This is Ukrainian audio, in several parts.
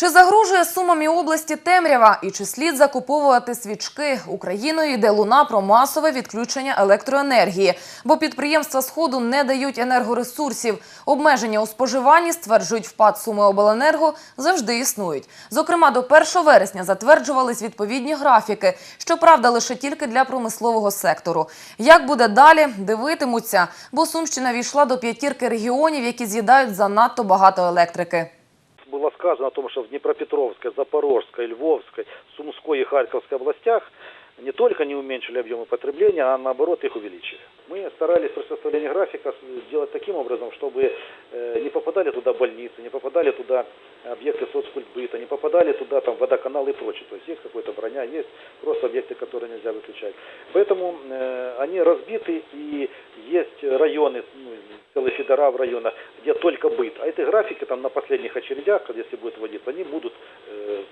Чи загрожує Сумам і області темрява і чи слід закуповувати свічки? Україною йде луна про масове відключення електроенергії, бо підприємства Сходу не дають енергоресурсів. Обмеження у споживанні, стверджують впад Суми обленерго, завжди існують. Зокрема, до 1 вересня затверджувались відповідні графіки, щоправда, лише тільки для промислового сектору. Як буде далі, дивитимуться, бо Сумщина війшла до п'ятірки регіонів, які з'їдають занадто багато електрики. Сказано о том, что в Днепропетровской, Запорожской, Львовской, Сумской и Харьковской областях не только не уменьшили объемы потребления, а наоборот их увеличили. Мы старались при составлении графика сделать таким образом, чтобы э, не попадали туда больницы, не попадали туда объекты соцкультбыта, не попадали туда там водоканалы и прочее. То есть есть какая-то броня, есть просто объекты, которые нельзя выключать. Поэтому э, они разбиты и есть районы, ну, целые федера в районах, где только быт. А эти графики там на последних очередях, когда если будет вводиться, они будут э,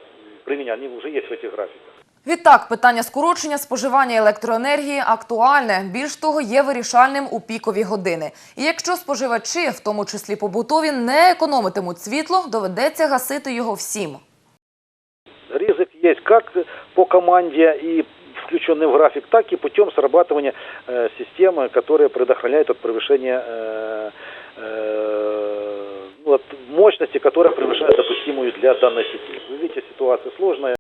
применяться, они уже есть в этих графиках. Відтак, питання скорочення споживання електроенергії актуальне. Більш того, є вирішальним у пікові години. І якщо споживачі, в тому числі побутові, не економитимуть світло, доведеться гасити його всім. Ризик есть как по команде и включенный в график, так и путем срабатывания э, системы, которая предохраняет от превышения э, э, от мощности, которая превышает допустимую для данной сети. Вы видите, ситуация сложная.